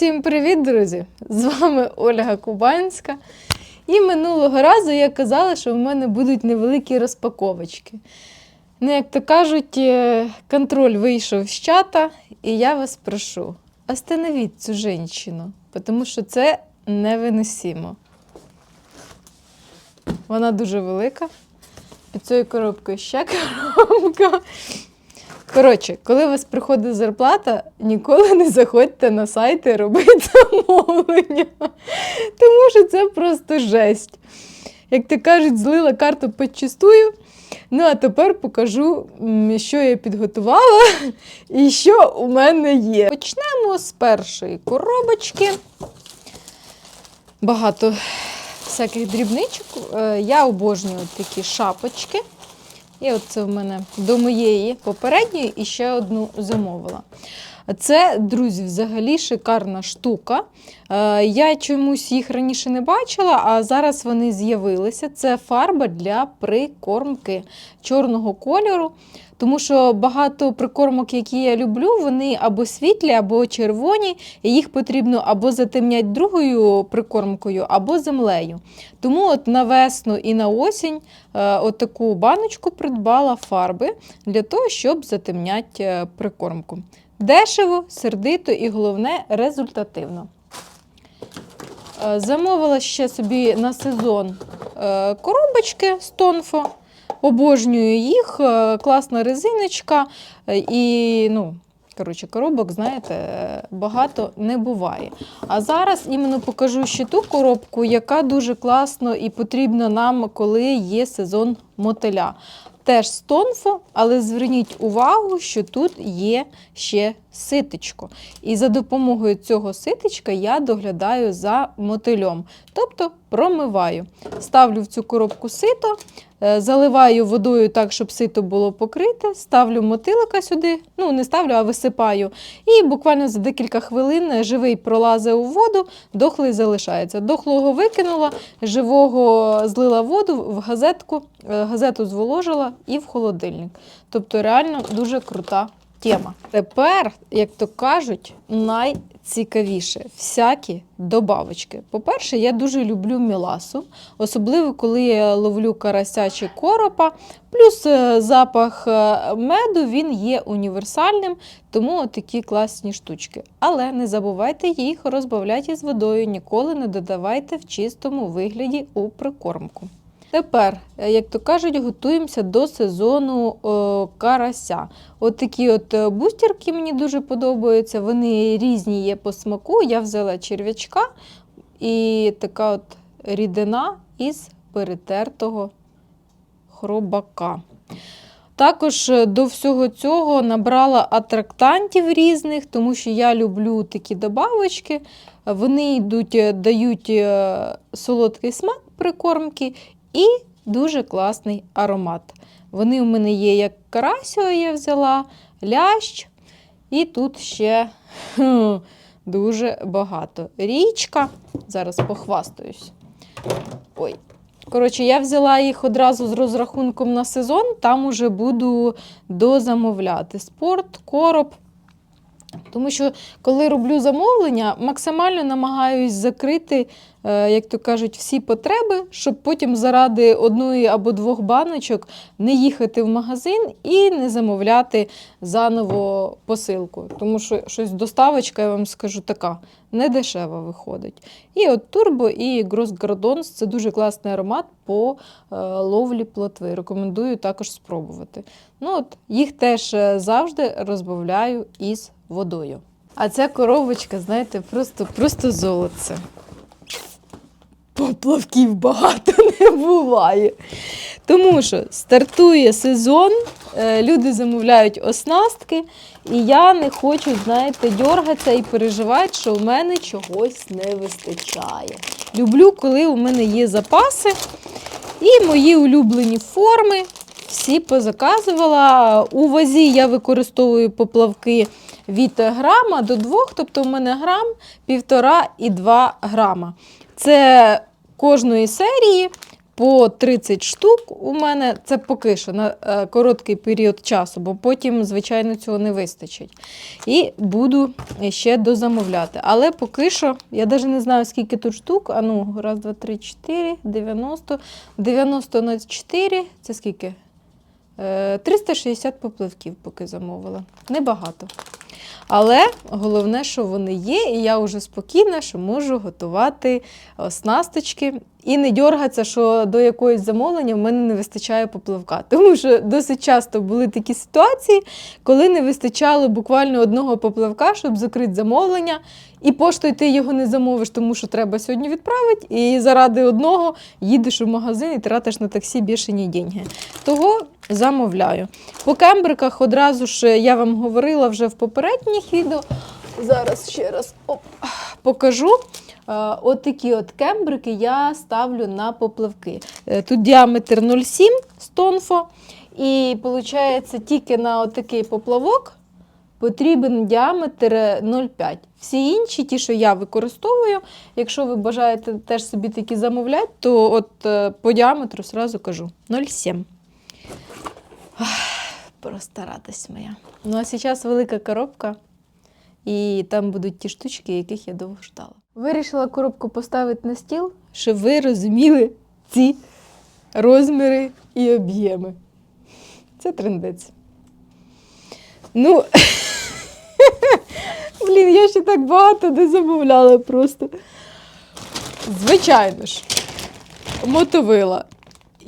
Всім привіт, друзі! З вами Ольга Кубанська. І минулого разу я казала, що в мене будуть невеликі розпаковочки. Ну, як то кажуть, е, контроль вийшов з чата, і я вас прошу, остановіть цю жінку, тому що це невиносимо. Вона дуже велика. Під цією коробкою ще коробка. Коротше, коли у вас приходить зарплата, ніколи не заходьте на сайти робити замовлення. Тому що це просто жесть. Як то кажуть, злила карту почистую. Ну, а тепер покажу, що я підготувала і що у мене є. Почнемо з першої коробочки. Багато всяких дрібничок. Е, Я обожнюю такі шапочки. І от це в мене до моєї попередньої і ще одну замовила. Це, друзі, взагалі шикарна штука. Е, Я чомусь їх раніше не бачила, а зараз вони з'явилися. Це фарба для прикормки чорного кольору. Тому що багато прикормок, які я люблю, вони або світлі, або червоні, і їх потрібно або затемняти другою прикормкою, або землею. Тому от на весну і на осінь е, от таку баночку придбала фарби для того, щоб затемняти е, прикормку. Дешево, сердито і головне результативно. Е, Замовила ще собі на сезон коробочки з тонфо. Обожнюю їх, е, класна резиночка. е, І, ну, коротше, коробок, знаєте, е, багато не буває. А зараз іменно покажу ще ту коробку, яка дуже класно і потрібна нам, коли є сезон мотиля. Теж з тонфо, але зверніть увагу, що тут є ще ситечко. І за допомогою цього ситечка я доглядаю за мотильом, тобто промиваю. Ставлю в цю коробку сито, е, заливаю водою так, щоб сито було покрите, ставлю мотилика сюди, ну не ставлю, а висипаю. І буквально за декілька хвилин живий пролазить у воду, дохлий залишається. Дохлого викинула, живого злила воду в газетку, е, газету зволожила і в холодильник. Тобто реально дуже крута тема. Тепер, як то кажуть, найцікавіше всякі добавочки. По-перше, я дуже люблю міласу, особливо коли я ловлю карася чи коропа. Плюс е, запах е, меду він є універсальним, тому такі класні штучки. Але не забувайте їх розбавляти з водою, ніколи не додавайте в чистому вигляді у прикормку. Тепер, е, як то кажуть, готуємося до сезону е, карася. От такі от е, бустерки мені дуже подобаються. Вони різні є по смаку. Я взяла черв'ячка і така от рідина із перетертого хробака. Також до всього цього набрала атрактантів різних, тому що я люблю такі добавочки. Вони йдуть, дають солодкий смак прикормки і дуже класний аромат. Вони у мене є як карасіо я взяла, лящ, і тут ще дуже багато. Річка. Зараз похвастаюсь. Ой. Коротше, я взяла їх одразу з розрахунком на сезон, там уже буду дозамовляти спорт, короб. Тому що, коли роблю замовлення, максимально намагаюсь закрити, е, як то кажуть, всі потреби, щоб потім заради одної або двох баночок не їхати в магазин і не замовляти заново посилку. Тому що щось доставочка, я вам скажу, така не дешева виходить. І от Турбо і Гросградонс це дуже класний аромат по е, ловлі плотви. Рекомендую також спробувати. Ну от Їх теж е, завжди розбавляю із водою. А ця коробочка, знаєте, просто, просто золоце. Поплавків багато не буває. Тому що стартує сезон, е, люди замовляють оснастки, і я не хочу, знаєте, дергатися і переживати, що у мене чогось не вистачає. Люблю, коли у мене є запаси. І мої улюблені форми всі позаказувала. У вазі я використовую поплавки від грама до 2, тобто у мене грам, півтора і 2 грама. Це кожної серії по 30 штук у мене це поки що на е, короткий період часу, бо потім, звичайно, цього не вистачить. І буду ще дозамовляти. Але поки що, я навіть не знаю, скільки тут штук. А ну, раз, два, три, чотири, 90. 90 на 4, це скільки? Е, 360 попливків поки замовила. Небагато. Але головне, що вони є, і я вже спокійна, що можу готувати оснасточки. І не дергатися, що до якоїсь замовлення в мене не вистачає попливка. Тому що досить часто були такі ситуації, коли не вистачало буквально одного попливка, щоб закрити замовлення. І поштою ти його не замовиш, тому що треба сьогодні відправити. І заради одного їдеш у магазин і тратиш на таксі бішені деньги. Того замовляю. По кембриках одразу ж я вам говорила вже в попередніх відео. Зараз ще раз оп, покажу. Е, От от кембрики я ставлю на попливки. Е, Тут діаметр 0,7 з тонфо. І виходить, тільки на такий поплавок потрібен діаметр 0,5. Всі інші, ті, що я використовую, якщо ви бажаєте теж собі такі замовляти, то от е, по діаметру сразу кажу 0,7. Ах, Просто радость моя. Ну а зараз велика коробка. І там будуть ті штучки, яких я довго ждала. Вирішила коробку поставити на стіл, щоб ви розуміли ці розміри і об'єми. Це трендець. Ну, блін, я ще так багато не замовляла просто. Звичайно ж, мотовила.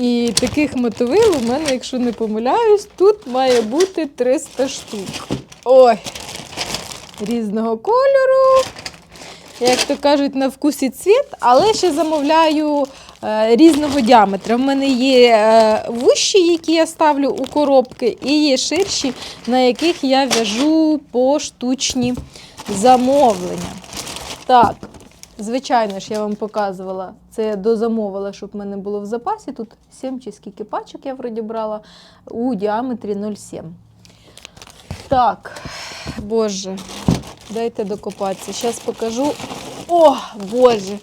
І таких мотовил у мене, якщо не помиляюсь, тут має бути 300 штук. Ой, різного кольору. Як то кажуть, на вкус і цвіт, але ще замовляю е, різного діаметра. У мене є е, вущі, які я ставлю у коробки, і є ширші, на яких я в'яжу поштучні замовлення. Так, звичайно ж, я вам показувала. Це я дозамовила, щоб в мене було в запасі. Тут 7 чи скільки пачок я вроді брала у діаметрі 0,7. Так, боже, дайте докопатися. Зараз покажу. О, боже!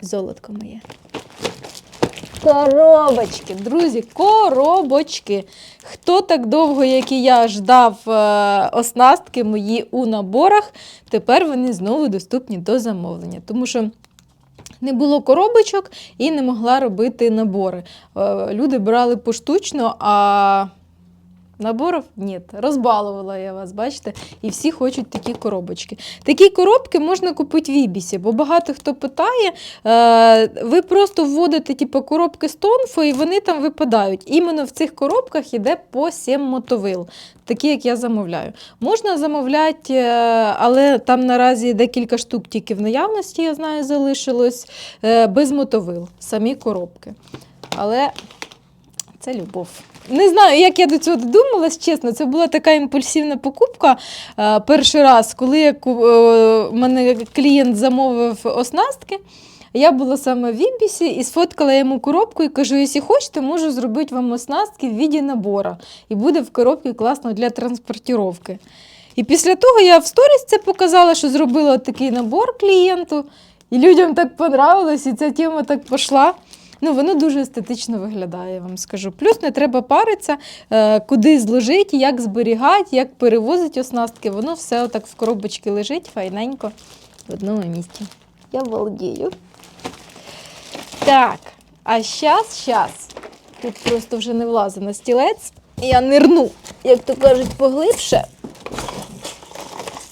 Золотко моє. Коробочки, друзі, коробочки. Хто так довго, як і я, ждав е, оснастки мої у наборах, тепер вони знову доступні до замовлення. Тому що не було коробочок і не могла робити набори. Е, люди брали поштучно, а наборів ні. Розбалувала я вас, бачите? І всі хочуть такі коробочки. Такі коробки можна купити в Ібісі, бо багато хто питає. Е, ви просто вводите типу, коробки з тонфу, і вони там випадають. Іменно в цих коробках йде по 7 мотовил, такі, як я замовляю. Можна замовляти, е, але там наразі декілька штук тільки в наявності, я знаю, залишилось е, без мотовил, самі коробки. Але це любов. Не знаю, як я до цього додумалась, чесно. Це була така імпульсивна покупка. Е, перший раз, коли я, е, мене клієнт замовив оснастки, я була саме в Ібісі і сфоткала йому коробку і кажу: якщо хочете, можу зробити вам оснастки в віді набора. І буде в коробці класно для транспортування. І після того я в сторіс це показала, що зробила такий набор клієнту, і людям так понравилось, і ця тема так пішла. Ну, воно дуже естетично виглядає, я вам скажу. Плюс не треба паритися, е, куди зложити, як зберігати, як перевозити оснастки. Воно все отак в коробочці лежить файненько в одному місці. Я володію. Так, а щас, щас. Тут просто вже не влазить на стілець. Я нирну, як то кажуть, поглибше.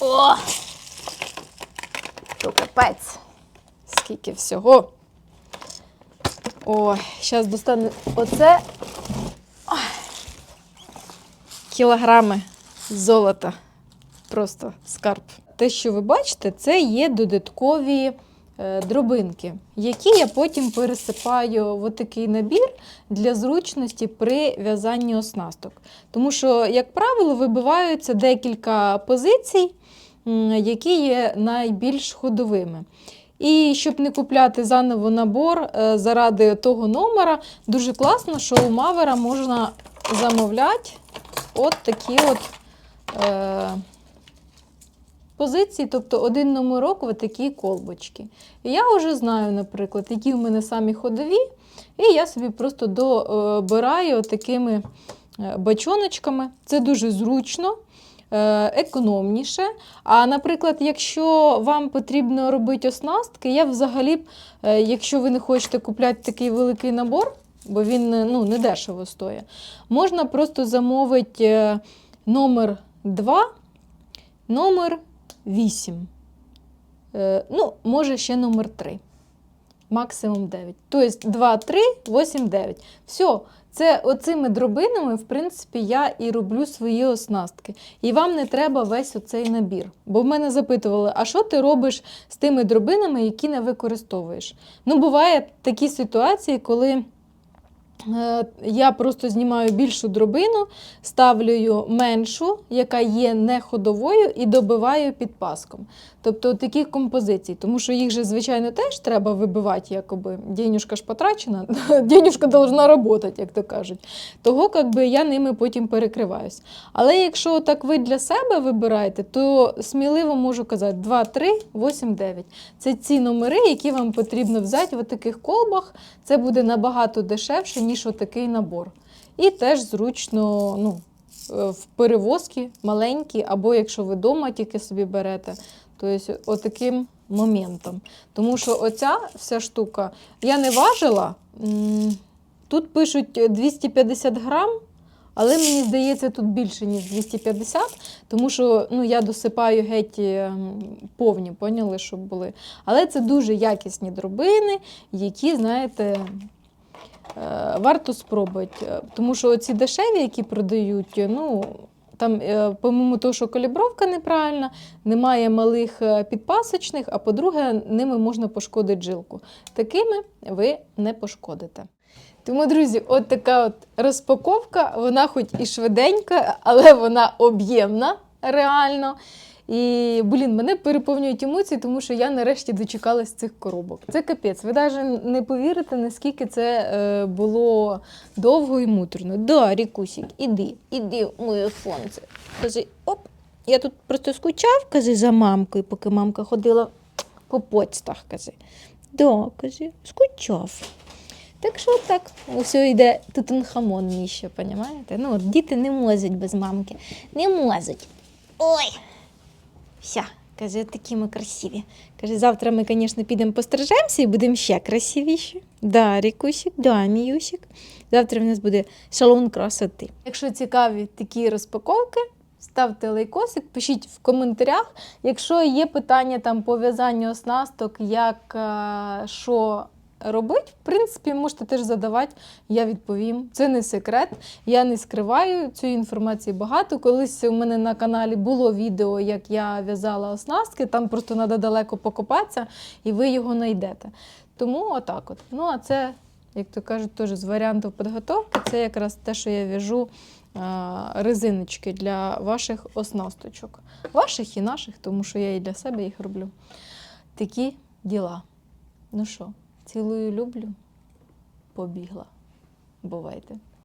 О! То капець. Скільки всього. Ой, зараз достану оце. Кілограми золота. Просто скарб. Те, що ви бачите, це є додаткові е, дробинки, які я потім пересипаю в такий набір для зручності при в'язанні оснасток. Тому що, як правило, вибиваються декілька позицій, які є найбільш ходовими. І щоб не купляти заново набор е, заради того номера, дуже класно, що у Мавера можна замовляти от такі от е, позицій, тобто один номерок в такі колбочки. І я вже знаю, наприклад, які в мене самі ходові, і я собі просто добираю такими бачоночками. Це дуже зручно. Е, Економніше. А наприклад, якщо вам потрібно робити оснастки, я взагалі, е, якщо ви не хочете купляти такий великий набор, бо він е, ну, не дешево стоїть, можна просто замовити номер 2, номер 8. Е, Ну, може ще номер 3. Максимум 9. Тобто 2, 3, 8, 9. Все. Це оцими дробинами, в принципі, я і роблю свої оснастки. І вам не треба весь оцей набір. Бо в мене запитували, а що ти робиш з тими дробинами, які не використовуєш? Ну, буває такі ситуації, коли е, я просто знімаю більшу дробину, ставлю меншу, яка є не ходовою, і добиваю під паском. Тобто таких композицій, тому що їх же, звичайно, теж треба вибивати, якоби денюжка ж потрачена, денюжка должна працювати, як то кажуть. Того якби, я ними потім перекриваюсь. Але якщо так ви для себе вибираєте, то сміливо можу казати 2, 3, 8, 9. Це ці номери, які вам потрібно взяти в таких колбах. Це буде набагато дешевше, ніж отакий набор. І теж зручно ну, е, в перевозки маленькі, або якщо ви вдома тільки собі берете, Тобто, отаким моментом. Тому що оця вся штука, я не важила. Тут пишуть 250 грам, але мені здається, тут більше, ніж 250, тому що ну, я досипаю геть ем, повні, поняли, щоб були. Але це дуже якісні дробини, які, знаєте, е, варто спробувати. Е, Тому що ці дешеві, які продають, ну. Там, е, того, що калібровка неправильна, немає малих е, підпасочних, а по-друге, ними можна пошкодити жилку. Такими ви не пошкодите. Тому, друзі, от така от розпаковка, вона хоч і швиденька, але вона об'ємна реально. І, блін, мене переповнюють емоції, тому що я нарешті дочекалась цих коробок. Це капець. Ви навіть не повірите, наскільки це е, було довго і муторно. Да, Рікусік, іди, іди, моє сонце. Кажи, оп, я тут просто скучав, кажи, за мамкою, поки мамка ходила по почтах, кажи. Да, кажи, скучав. Так що так, усе йде тутанхамон мій ще, понімаєте? Ну, діти не можуть без мамки. Не можуть. Ой. Все, каже, такі ми красиві. Каже, завтра ми, звісно, підемо пострижемося і будемо ще красивіші. Да, Рікусік, да, Міюсік. Завтра в нас буде салон красоти. Якщо цікаві такі розпаковки, ставте лайкосик, пишіть в коментарях. Якщо є питання там по в'язанню оснасток, як е, що робити, в принципі, можете теж задавати, я відповім. Це не секрет. Я не скриваю цієї інформації багато. Колись у мене на каналі було відео, як я в'язала оснастки, там просто треба далеко покопатися, і ви його знайдете. Тому отак от. Ну, а це, як то кажуть, теж з варіантів підготовки, це якраз те, що я в'яжу резиночки для ваших оснасточок. Ваших і наших, тому що я і для себе їх роблю. Такі діла. Ну що, цілую, люблю. Побігла. Бувайте.